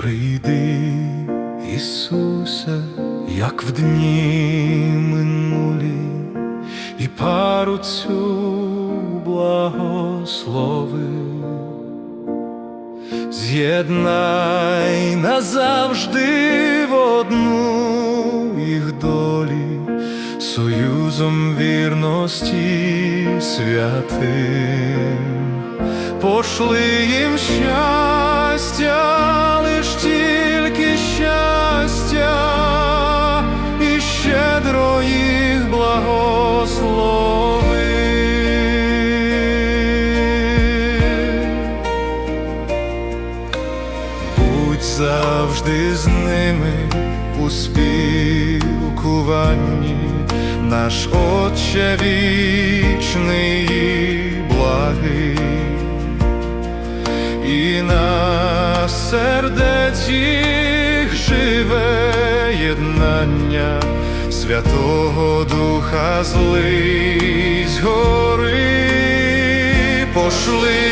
Прийди, Ісусе, як в дні минулі, і пару цю благослови. З'єднай назавжди в одну їх долі, союзом вірності святим, пошли їм щастя, Будь завжди з ними у спілкуванні, наш Отче вічний і благий, і на сердеці їх живе єднання Святого Духа злий згори, пошли.